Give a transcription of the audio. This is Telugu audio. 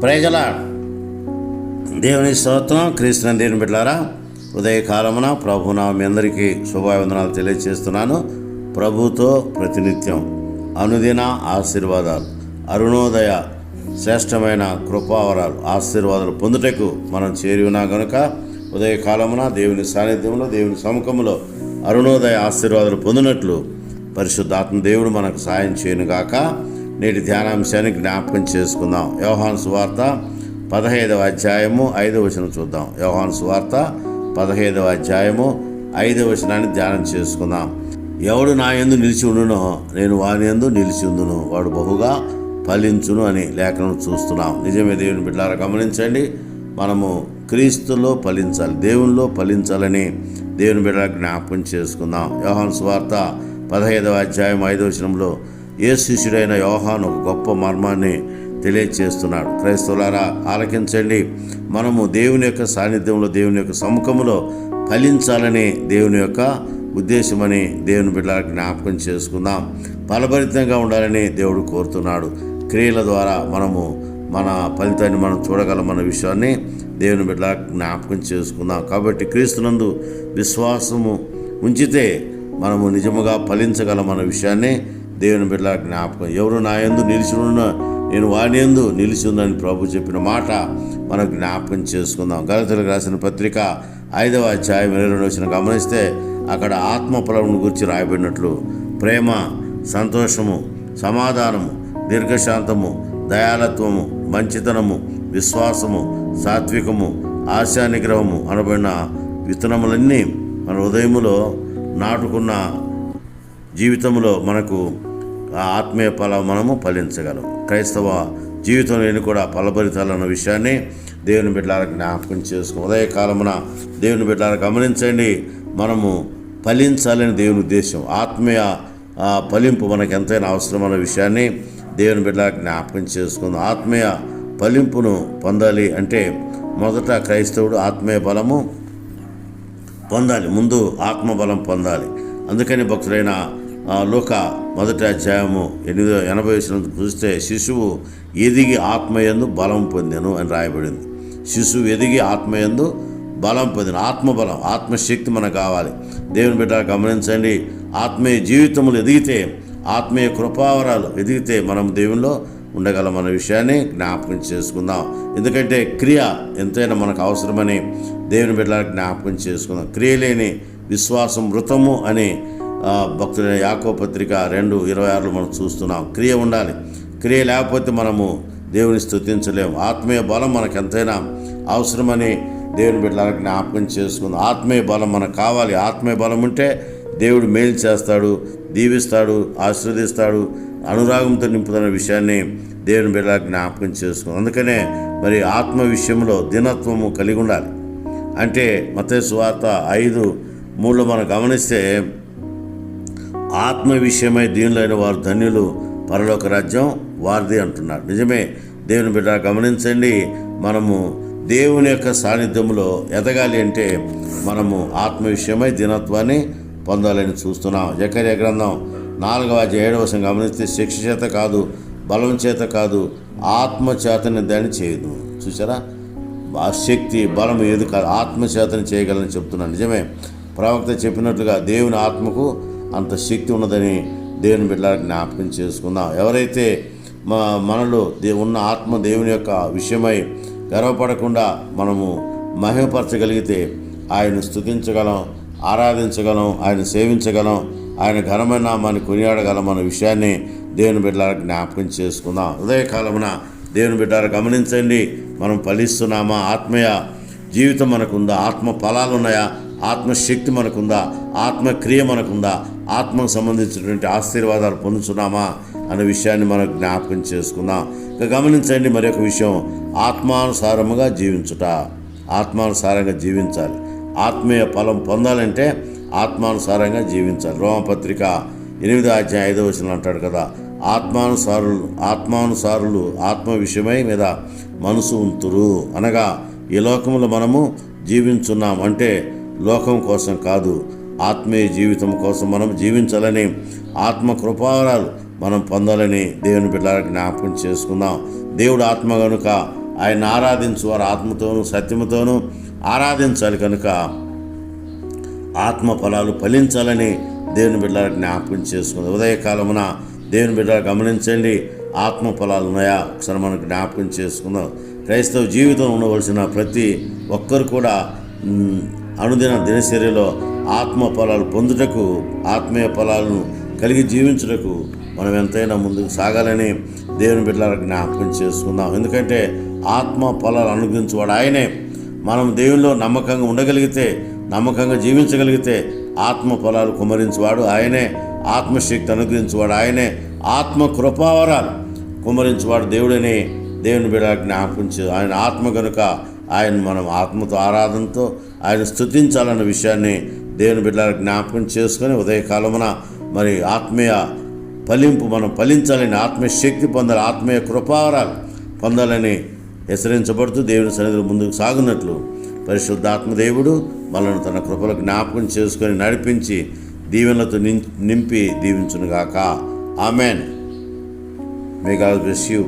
ప్రజల దేవుని స్తోత్రం క్రీస్తుని దేవుని బిడ్డారా ఉదయకాలమున ప్రభున మీ అందరికీ శుభావందనాలు తెలియజేస్తున్నాను. ప్రభుతో ప్రతినిత్యం అనుదిన ఆశీర్వాదాలు అరుణోదయ శ్రేష్టమైన కృపావరాలు ఆశీర్వాదాలు పొందుటకు మనం చేరి ఉన్నా గనుక ఉదయకాలమున దేవుని సాన్నిధ్యంలో దేవుని సముఖంలో అరుణోదయ ఆశీర్వాదాలు పొందినట్లు పరిశుద్ధాత్మ దేవుడు మనకు సాయం చేయను గాక నేటి ధ్యానాంశాన్ని జ్ఞాపకం చేసుకుందాం. యోహాన్ సువార్త పదహైదవ అధ్యాయము ఐదవ వచనం చూద్దాం. యోహాన్ సువార్త పదహైదవ అధ్యాయము ఐదవ వచనాన్ని ధ్యానం చేసుకుందాం. ఎవడు నా ఎందు నిలిచి ఉండునో నేను వాని యందు నిలిచి ఉండును. వాడు బహుగా ఫలించును అని లేఖనం చూస్తున్నాం. నిజమే దేవుని బిడ్డారా గమనించండి. మనము క్రీస్తులో ఫలించాలి దేవునిలో ఫలించాలని దేవుని బిడ్డ జ్ఞాపకం చేసుకుందాం. యోహాన్ సువార్త పదహైదవ అధ్యాయం ఐదవ వచనంలో ఏ శిష్యుడైన యోహాను ఒక గొప్ప మర్మాన్ని తెలియచేస్తున్నాడు. క్రైస్తవులారా ఆలకించండి. మనము దేవుని యొక్క సాన్నిధ్యంలో దేవుని యొక్క సముఖంలో ఫలించాలని దేవుని యొక్క ఉద్దేశమని దేవుని బిడ్డ జ్ఞాపకం చేసుకుందాం. ఫలభరితంగా ఉండాలని దేవుడు కోరుతున్నాడు. క్రియల ద్వారా మనము మన ఫలితాన్ని మనం చూడగలమన్న విషయాన్ని దేవుని బిడ్డ జ్ఞాపకం చేసుకుందాం. కాబట్టి క్రీస్తునందు విశ్వాసము ఉంచితే మనము నిజముగా ఫలించగలమన్న విషయాన్ని దేవుని బిడ్డ జ్ఞాపకం. ఎవరు నా యందు నిలిచి ఉన్న నేను వాని యందు నిలిచి ఉందని ప్రభు చెప్పిన మాట మనం జ్ఞాపకం చేసుకుందాం. గలతలకు రాసిన పత్రిక ఐదవ అధ్యాయం ఇరవై వచ్చిన గమనిస్తే అక్కడ ఆత్మ ఫలం గురించి రాయబడినట్లు ప్రేమ సంతోషము సమాధానము దీర్ఘశాంతము దయాలత్వము మంచితనము విశ్వాసము సాత్వికము ఆశానిగ్రహము అనబడిన విత్తనములన్నీ మన ఉదయములో నాటుకున్న జీవితంలో మనకు ఆ ఆత్మీయ ఫలం మనము ఫలించగలం. క్రైస్తవ జీవితంలోని నేను కూడా ఫలభరితాలన్న విషయాన్ని దేవుని బిడ్డల జ్ఞాపకం చేసుకో ఉదయకాలమున దేవుని బిడ్డల గమనించండి. మనము ఫలించాలని దేవుని ఉద్దేశం. ఆత్మీయ ఫలింపు మనకు ఎంతైనా అవసరమైన విషయాన్ని దేవుని బిడ్డల జ్ఞాపకం చేసుకుందాం. ఆత్మీయ ఫలింపును పొందాలి అంటే మొదట క్రైస్తవుడు ఆత్మీయ బలము పొందాలి. ముందు ఆత్మబలం పొందాలి. అందుకని భక్తుడైన లోక మొదటి అధ్యాయము ఎనిమిదో ఎనభై వచ్చినందుకు చూస్తే శిశువు ఎదిగి ఆత్మయందు బలం పొందాను అని రాయబడింది. శిశువు ఎదిగి ఆత్మయందు బలం పొందిన. ఆత్మబలం ఆత్మశక్తి మనకు కావాలి. దేవుని బిడ్డ గమనించండి ఆత్మీయ జీవితములు ఎదిగితే ఆత్మీయ కృపావరాలు ఎదిగితే మనం దేవునిలో ఉండగలమన్న విషయాన్ని జ్ఞాపకం చేసుకుందాం. ఎందుకంటే క్రియ ఎంతైనా మనకు అవసరమని దేవుని బిడ్డ జ్ఞాపకం చేసుకుందాం. క్రియ లేని విశ్వాసం మృతము అని భక్తులైన యాకోపత్రిక యాకో పత్రిక రెండు ఇరవై ఆరులో మనం చూస్తున్నాం. క్రియ ఉండాలి. క్రియ లేకపోతే మనము దేవుని స్తుతించలేము. ఆత్మీయ బలం మనకు ఎంతైనా అవసరమని దేవుని బిడ్డలకు జ్ఞాపకం చేసుకుందాం. ఆత్మీయ బలం మనకు కావాలి. ఆత్మీయ బలం ఉంటే దేవుడు మేలు చేస్తాడు దీవిస్తాడు ఆశీర్వదిస్తాడు అనురాగంతో నింపుతున్న విషయాన్ని దేవుని బిడ్డలకు జ్ఞాపకం చేసుకుందాం. అందుకనే మరి ఆత్మ విషయంలో దినత్వము కలిగి ఉండాలి. అంటే మత సువార్త ఐదు మూడులో మనం గమనిస్తే ఆత్మ విషయమై దీనిలైన వారు ధన్యులు. పరలోక రాజ్యం వారిది అంటున్నారు. నిజమే దేవుని బిడ్డ గమనించండి మనము దేవుని యొక్క సాన్నిధ్యంలో ఎదగాలి అంటే మనము ఆత్మ విషయమై దీనత్వాన్ని పొందాలని చూస్తున్నాం. జకర్య గ్రంథం నాలుగవ ఏడవ గమనిస్తే శిక్ష చేత కాదు బలం చేత కాదు ఆత్మ చేతని దాన్ని చేయదు చూసారా ఆ శక్తి బలం ఏది కాదు ఆత్మచేతన చేయగలని చెప్తున్నాను నిజమే ప్రవక్త చెప్పినట్లుగా దేవుని ఆత్మకు అంత శక్తి ఉన్నదని దేవుని బిడ్డలకు జ్ఞాపకం చేసుకుందాం. ఎవరైతే మా మనలో దే ఉన్న ఆత్మ దేవుని యొక్క విషయమై గర్వపడకుండా మనము మహిమపరచగలిగితే ఆయన స్థుతించగలం ఆరాధించగలం ఆయన సేవించగలం ఆయన ఘనమైన నామాన్ని కొనియాడగలం అన్న విషయాన్ని దేవుని బిడ్డలకు జ్ఞాపకం చేసుకుందాం. ఉదయకాలమున దేవుని బిడ్డలు గమనించండి మనం ఫలిస్తున్నామా? ఆత్మీయ జీవితం మనకుందా? ఆత్మ ఫలాలు ఉన్నాయా ఆత్మశక్తి మనకుందా? ఆత్మక్రియ మనకుందా? ఆత్మకు సంబంధించినటువంటి ఆశీర్వాదాలు పొందుతున్నామా అనే విషయాన్ని మనం జ్ఞాపకం చేసుకుందాం. ఇక గమనించండి మరి ఒక విషయం. ఆత్మానుసారముగా జీవించుట. ఆత్మానుసారంగా జీవించాలి. ఆత్మీయ ఫలం పొందాలంటే ఆత్మానుసారంగా జీవించాలి. రోమపత్రిక ఎనిమిది అధ్యాయం ఐదో వచనం అంటాడు కదా ఆత్మానుసారులు ఆత్మానుసారులు ఆత్మ విషయమై మీద మనసు ఉంతురు. అనగా ఈ లోకంలో మనము జీవించున్నాం అంటే లోకం కోసం కాదు ఆత్మీయ జీవితం కోసం మనం జీవించాలని ఆత్మ కృపావరాలు మనం పొందాలని దేవుని బిడ్డలకు జ్ఞాపకం చేసుకుందాం. దేవుడు ఆత్మ కనుక ఆయన ఆరాధించు వారు ఆత్మతోనూ సత్యముతోనూ ఆరాధించాలి కనుక ఆత్మ ఫలాలు ఫలించాలని దేవుని బిడ్డలకు జ్ఞాపకం చేసుకుంది. ఉదయకాలమున దేవుని బిడ్డలు గమనించండి ఆత్మ ఫలాలు ఉన్నాయా? ఒకసారి మనం జ్ఞాపకం చేసుకుందాం. క్రైస్తవ జీవితం ఉండవలసిన ప్రతి ఒక్కరు కూడా అనుదిన దినచర్యలో ఆత్మ ఫలాలు పొందుటకు ఆత్మీయ ఫలాలను కలిగి జీవించుటకు మనం ఎంతైనా ముందుకు సాగాలని దేవుని బిడ్డలకు జ్ఞాపకం చేసుకుందాం. ఎందుకంటే ఆత్మ ఫలాలు అనుగ్రహించేవాడు ఆయనే. మనం దేవునిలో నమ్మకంగా ఉండగలిగితే నమ్మకంగా జీవించగలిగితే ఆత్మ ఫలాలు కుమరించేవాడు ఆయనే. ఆత్మశక్తి అనుగ్రహించేవాడు ఆయనే. ఆత్మ కృపావరాలు కుమరించేవాడు దేవుడని దేవుని బిడ్డలకు జ్ఞాపకం చే ఆయన ఆత్మ కనుక ఆయన మనం ఆత్మతో ఆరాధనతో ఆయన స్థుతించాలన్న విషయాన్ని దేవుని బిడ్డల జ్ఞాపకం చేసుకొని ఉదయకాలమున మరి ఆత్మీయ ఫలింపు మనం ఫలించాలని ఆత్మీయ శక్తి పొందాలి ఆత్మీయ కృపావరాలు పొందాలని హెచ్చరించబడుతూ దేవుని సన్నిధిలో ముందుకు సాగునట్లు పరిశుద్ధాత్మదేవుడు మనల్ని తన కృపలో జ్ఞాపకం చేసుకొని నడిపించి దీవెనలతో నిం- నింపి దీవించునుగాక. Amen. May God bless you